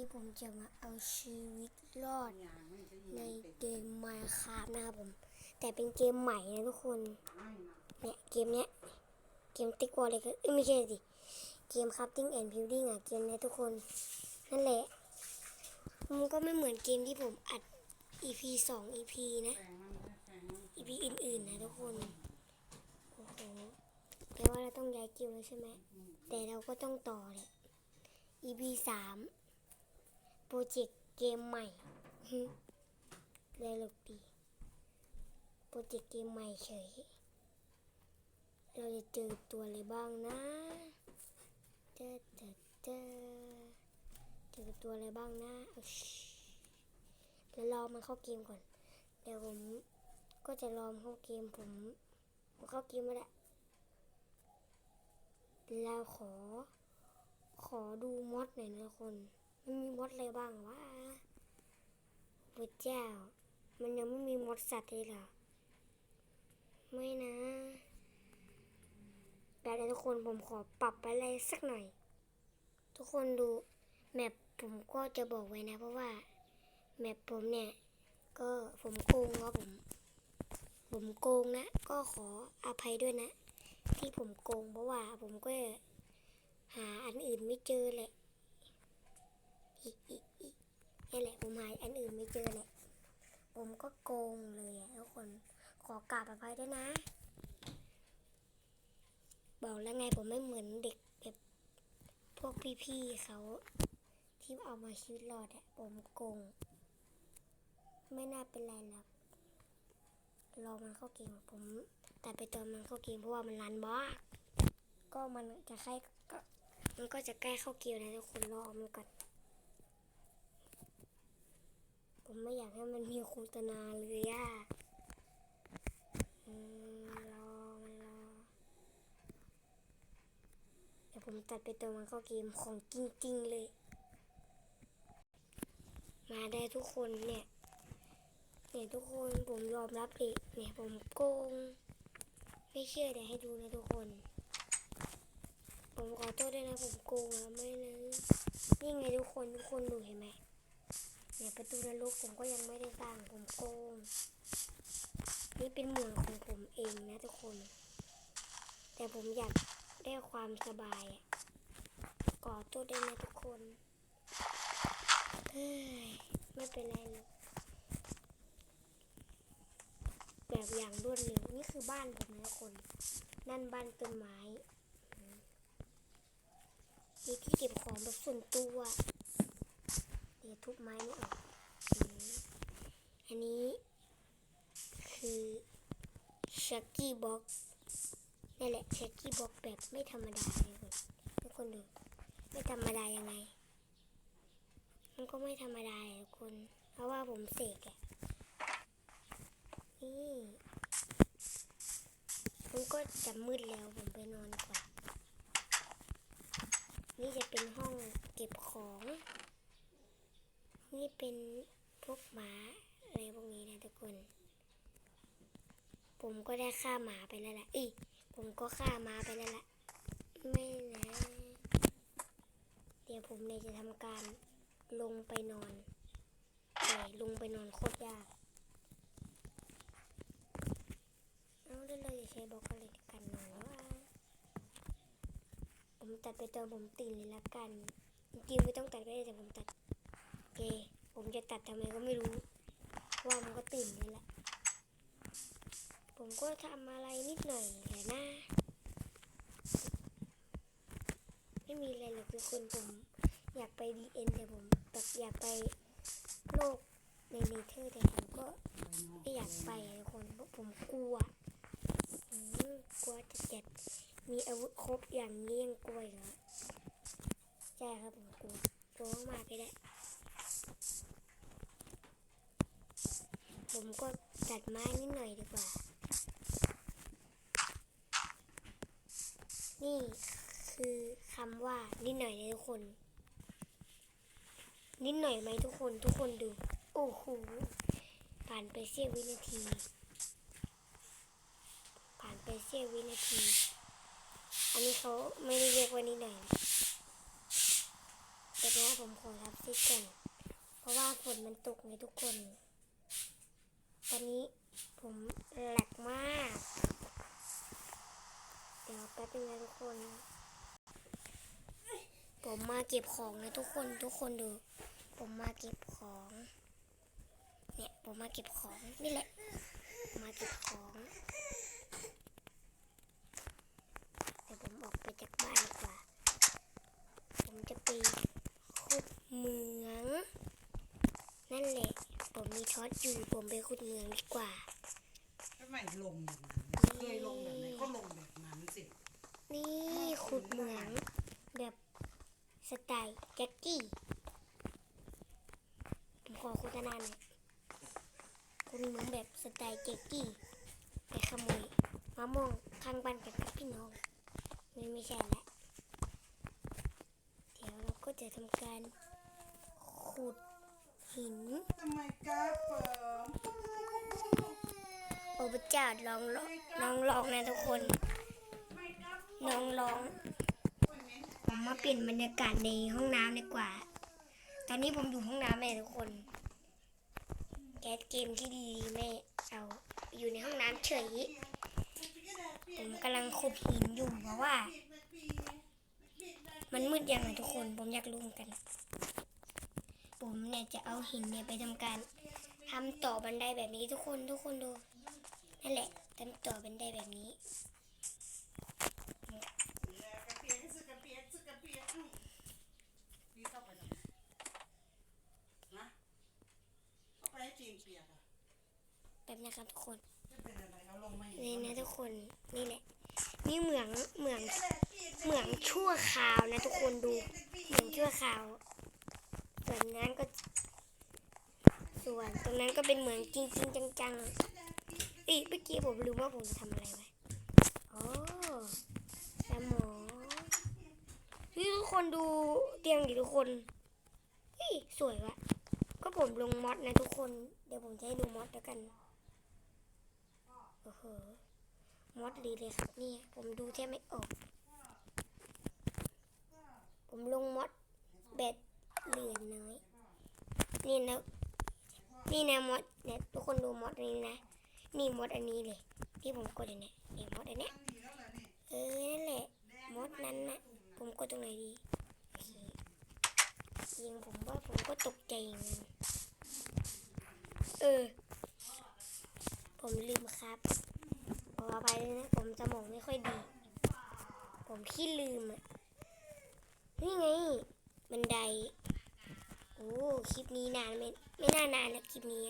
นี้ผมจะมาเอาชีวิตรอดในเกม Minecraft นะครับผม แต่เป็นเกมใหม่นะทุกคนเนี่ยเกมเนี้ยเกมติ๊กวอลเลยก็เอ้ยไม่ใช่สิเกม Crafting and Building อะเกมเนี้ยทุกคน นั่นแหละมันก็ไม่เหมือนเกมที่ผมอัด EP สอง EP นะ EP อื่นๆนะทุกคนโอ้โหแปลว่าเราต้องย้ายเกมแล้วใช่ไหมแต่เราก็ต้องต่อเลย EP สาม โปรเจกต์เกมใหม่ฮึเลยหลบดีโปรเจกต์เกมใหม่เฉย เราจะเจอตัวอะไรบ้างนะเจอเจอเจอเจอตัวอะไรบ้างนะเอาชิแล้วรอมันเข้าเกมก่อน เดี๋ยวผมก็จะรอมเข้าเกมผมผมเข้าเกมมาแล้วเราขอ ขอดูมอดหน่อยนะคน มันมีมดอะไรบ้างวะพระเจ้า มันยังไม่มีมดสัตว์เลยเหรอ ไม่นะแต่ทุกคนผมขอปรับอะไรสักหน่อย ทุกคนดูแมปผมก็จะบอกไว้นะ เพราะว่า แมปผมเนี่ย ก็ผมโกงครับผม ผมโกงนะ ก็ขออภัยด้วยนะ ที่ผมโกงเพราะว่าผมก็หาอันอื่นไม่เจอแหละ นี่แหละผมหายอันอื่นไม่เจอแหละผมก็โกงเลยทุกคนขอกราบอภัยด้วยนะ บอกแล้วไงผมไม่เหมือนเด็กแบบพวกพี่ๆเขาที่เอามาชีวิตรอดอะผมโกง ไม่น่าเป็นไรหรอกรอมันเข้าเกมผม แต่ไปตอนมันเข้าเกมเพราะว่ามันรันบล็อกก็มันจะใกล้ก็มันก็จะใกล้เข้าเกมแล้วทุกคนรอมันก่อนผม ไม่อยากให้มันมีโฆษณาเลยอะอืมรอมันรอเดี๋ยวผมตัดไปตอนมันเข้าเกมของจริงๆเลย มาได้ทุกคนเนี่ยเนี่ยทุกคนผมยอมรับเลยเนี่ยผมโกง ไม่เชื่อเดี๋ยวให้ดูนะทุกคน ผมขอโทษด้วยนะผมโกงอะไม่นะนี่ไงทุกคนทุกคนดูเห็นไหม เนี่ยประตูนรกผมก็ยังไม่ได้สร้างผมโกง นี่เป็นเมืองของผมเองนะทุกคน แต่ผมอยากได้ความสบายอะขอโทษด้นะทุกคนเฮ้ยไม่เป็นไรหรอกแบบอย่างรวดเร็วนี่คือบ้านผมนะทุกคน นั่นบ้านต้นไม้มีที่เก็บของแบบส่วนตัว ทุบไม้ไม่ออก อันนี้คือชักกี้บ็อกนั่นแหละชักกี้บ็อกแบบไม่ธรรมดาเลยทุกคนทุกคนดู ไม่ธรรมดายังไง มันก็ไม่ธรรมดาเลยทุกคน เพราะว่าผมเสกอะนี่มันก็จะมืดแล้วผมไปนอนก่อน นี่จะเป็นห้องเก็บของ นี่เป็นพวกหมาอะไรพวกนี้นะทุกคน ผมก็ได้ฆ่าหมาไปแล้วแหละอีผมก็ฆ่าหมาไปแล้วแหละไม่นะ เดี๋ยวผมเลยจะทำการลงไปนอนแต่ลงไปนอนโคตรยากเอาได้เลยอย่าใช้บล็อกอะไรกันหน่อยว่าผมตัดไปตอนผมตื่นเลยละกันจริงไม่ต้องตัดก็ได้แต่ผมตัด เค ผมจะตัดทำไมก็ไม่รู้ว่ามันก็ตื่นเลยแหละ ผมก็ทำอะไรนิดหน่อยแหละนะไม่มีอะไรหรอกทุกคนผมอยากไปดีเอ็นแต่ผมแบบอยากไปโลกในเนเธอร์แต่ผมก็ไม่อยากไปทุกคนเพราะผมกลัวมกลัวจะเจ็บมีอาวุธครบอย่างนี้ยังกลัวเหรอใช่ครับผมกลัวกลัวมากๆเลยแหละ ผมก็ตัดไม้นิดหน่อยดีกว่า นี่คือคำว่านิดหน่อยนะทุกคน นิดหน่อยไหมทุกคนทุกคนดู โอ้โหผ่านไปเสี้ยววินาที ผ่านไปเสี้ยววินาที อันนี้เขาไม่ได้เรียกว่านิดหน่อยแต่นี้ผมขอรับซิกก่อนเพราะว่าฝนมันตกไงทุกคน ตอนนี้ผมแหลกมาก เดี๋ยวแป๊บนึงนะทุกคน ผมมาเก็บของนะทุกคนทุกคนดู ผมมาเก็บของ เนี่ยผมมาเก็บของนี่แหละ มาเก็บของเดี๋ยวผมออกไปจากบ้านดีกว่า ผมจะไปขุดเหมือง นั่นแหละ มมีช็อตอยู่ผมไปขุดเหมืองดีกว่าทำไมลงอย่างนั้นเคยลงแบบไหนก็ลงแบบนั้นสินี่ขุดเหมืองแบบสไตล์แจ็คกี้ผมขอโฆษณาหน่อยขุดเหมืองแบบสไตล์แจ็คกี้ไปขโมยมะม่วงข้างบ้านกับพี่น้องไม่ไม่ใช่ละเดี๋ยวเราก็จะทำการขุด หินทำไมกราฟเปิดโอ้พระเจ้าลองลองลองลองนะทุกคนลองลองผมมาเปลี่ยนบรรยากาศในห้องน้ำดีกว่า ตอนนี้ผมอยู่ห้องน้ำแม่ทุกคนแกสเกมที่ดีๆแม่เอาอยู่ในห้องน้ำเฉยผมกำลังขุดหินอยู่เพราะว่า มันมืดยังไงทุกคน ผมอยากรู้เหมือนกัน ผมเนี่ยจะเอาหินเนี่ยไปทำการทำต่อบันไดแบบนี้ทุกคนทุกคนดูนั่นแหละทำต่อบันไดแบบนี้เปียกสึกกระเปียกสึกกระเปียกอื้อพี่เข้าไปทำไมนะเข้าไปให้จีนเปียกอะแบบนะครับทุกคนจะเป็นนี่นะทุกคนนี่แหละนี่เหมืองเหมืองเหมืองชั่วคราวนะทุกคนดูเหมืองชั่วคราว ส่วนนั้นก็ ส่วนตรงนั้นก็เป็นเหมืองจริงจริงจังๆอีเมื่อกี้ผมลืมว่าผมจะทำอะไรไว้โอ้สมองนี่ทุกคนดูเตียงดิทุกคนเฮ้ยสวยวะก็ผมลงมอดนะทุกคน เดี๋ยวผมจะให้ดูมอดแล้วกันโอ้โหมดดีเลยครับเนี่ยผมดูแทบไม่ออก ผมลงมดเบ็ด เหลือน้อยนี่นะนี่นะมดเนี่ยทุกคนดูมดอันนี้นะ นี่มดอันนี้เลย ที่ผมกดอันเนี้ยนี่มดอันเนี้ยเออนั่นแหละมดนั้นนะผมกดตรงไหนดีโอเคยิงผมว่าผมก็ตกใจเอนกันเออ ผมลืมครับขออภัยด้วยนะ ผมสมองไม่ค่อยดี ผมขี้ลืมอะนี่ไงบันได โอ้คลิปนี้นานไม่ไม่น่านานแล้วคลิปนี้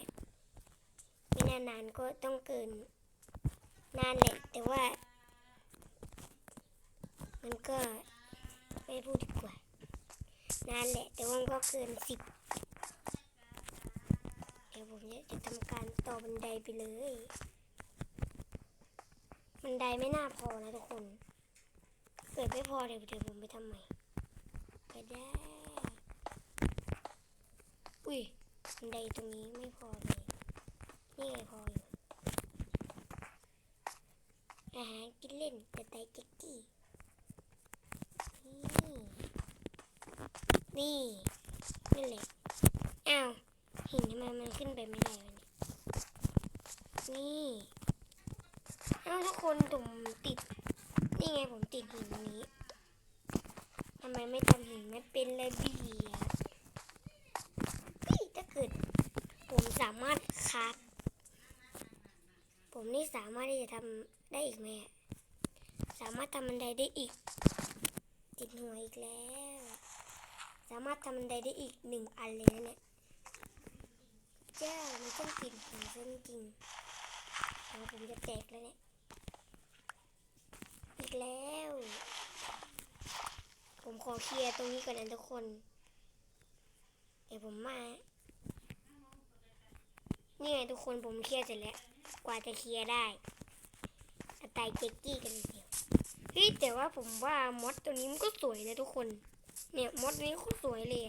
ไม่น่านานก็ต้องเกิน นานแหละแต่ว่า มันก็ไม่พูดดีกว่า นานแหละ แต่ว่าก็เกินสิบเดี๋ยวผมจะทำการต่อบันไดไปเลย บันไดไม่น่าพอนะทุกคน เกิดไม่พอเดี๋ยวเดี๋ยวผมไปทำใหม่ก็ได้ อุ้ยบันไดตรงนี้ไม่พอเลย นี่ไงพออยู่อาหารกินเล่นแต่ไตแจ็กกี้ นี่ นี่นี่แหละ อ้าวหินทำไมมันขึ้นไปไม่ได้วะเนี่ยนี่ อ้าทุกคนผมติด นี่ไงผมติดหินนี้ทำไมไม่ทำหินไม่เป็นเลยเบียร์เฮ้ยถ้าเกิด ผมสามารถคัดผมนี่สามารถที่จะทำได้อีกไหมสามารถทำบันไดได้อีก ติดหัวอีกแล้ว สามารถทำบันไดได้อีกหนึ่งอันเลยนะเนี่ยเจ้ามันต้องติดหัวจริงๆแล้วผมจะแตกแล้วเนี่ยอีกแล้ว ผมขอเคลียร์ตรงนี้ก่อนนะทุกคน เดี๋ยวผมมา นี่ไงทุกคนผมเคลียร์เสร็จแล้ว กว่าจะเคลียร์ได้สไตล์เจ๊กกี้กันเลยทีเดียวเฮ้ยแต่ว่าผมว่ามอดตัวนี้มันก็สวยนะทุกคน เนี่ยมอดนี้ก็สวยเลย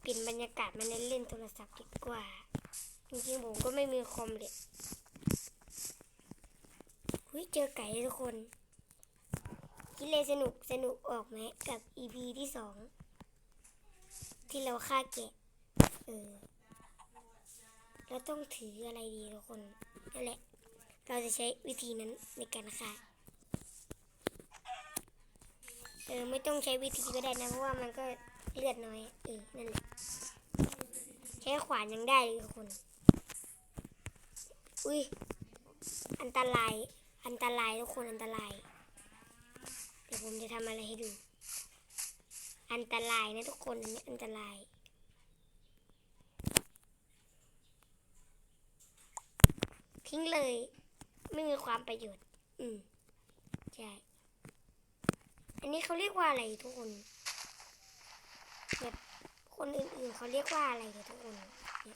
เปลี่ยนบรรยากาศมาเล่นเล่นโทรศัพท์ดีกว่า จริงๆผมก็ไม่มีคอมเลยเฮ้ยเจอไก่ทุกคนคิดเลยสนุกสนุกออกไหมกับ EP ที่สองที่เราฆ่าแกะเออ เราต้องถืออะไรดีทุกคนนั่นแหละ เราจะใช้วิธีนั้นในการฆ่าเออไม่ต้องใช้วิธีก็ได้นะเพราะว่ามันก็เลือดน้อยเออนั่นแหละใช้ขวานยังได้เลยทุกคน อุ้ยอันตราย อันตรายทุกคนอันตราย เดี๋ยวผมจะทำอะไรให้ดู อันตรายนะทุกคนอันนี้อันตราย ทิ้งเลย ไม่มีความประโยชน์ อืมใช่ อันนี้เขาเรียกว่าอะไรทุกคนแบบคนอื่นๆเขาเรียกว่าอะไรเนี่ยทุกคน